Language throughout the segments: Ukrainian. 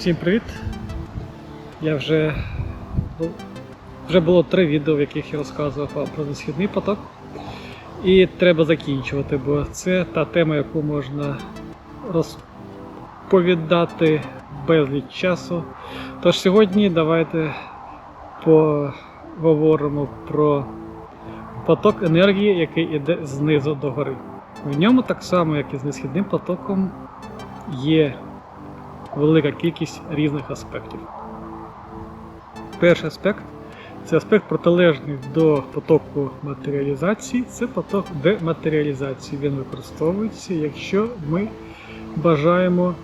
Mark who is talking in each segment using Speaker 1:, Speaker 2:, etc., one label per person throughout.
Speaker 1: Всім привіт! Я вже вже було три відео, в яких я розказував про несхідний поток. І треба закінчувати, бо це та тема, яку можна розповідати безліч часу. Тож сьогодні давайте поговоримо про поток енергії, який йде знизу до гори. В ньому так само, як і з несхідним потоком, є велика кількість різних аспектів. Перший аспект це аспект протилежний до потоку матеріалізації, це поток дематеріалізації. Він використовується, якщо ми бажаємо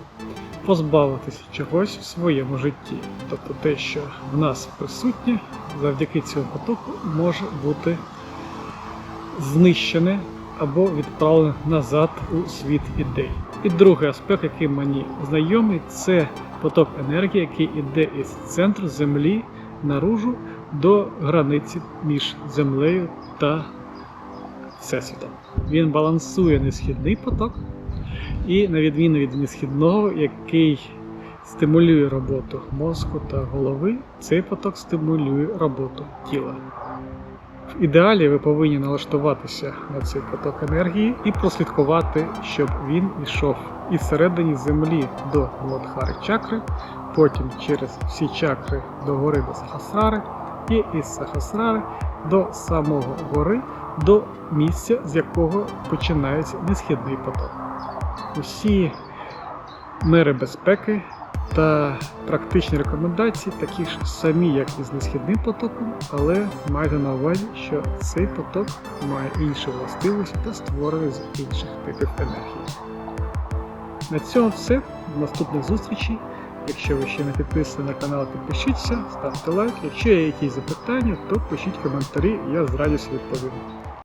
Speaker 1: позбавитися чогось в своєму житті. Тобто те, що в нас присутнє, завдяки цьому потоку може бути знищене або відправлене назад у світ ідей. І другий аспект, який мені знайомий, це поток енергії, який йде із центру Землі наружу до границі між землею та Всесвітом. Він балансує несхідний поток, і на відміну від несхідного, який стимулює роботу мозку та голови, цей поток стимулює роботу тіла. В ідеалі ви повинні налаштуватися на цей поток енергії і прослідкувати, щоб він йшов із середини землі до Младхари чакри, потім через всі чакри до гори до Сахасрари, і із Сахасрари до самого гори, до місця, з якого починається несхідний поток. Усі мери безпеки та практичні рекомендації такі ж самі, як і з несхідним потоком, але майте на увазі, що цей поток має інші властивості та створений з інших типів енергії. На цьому все. До наступних зустрічей. Якщо ви ще не підписані на канал, підпишіться, ставте лайк. Якщо є якісь запитання, то пишіть коментарі, я з радістю відповім.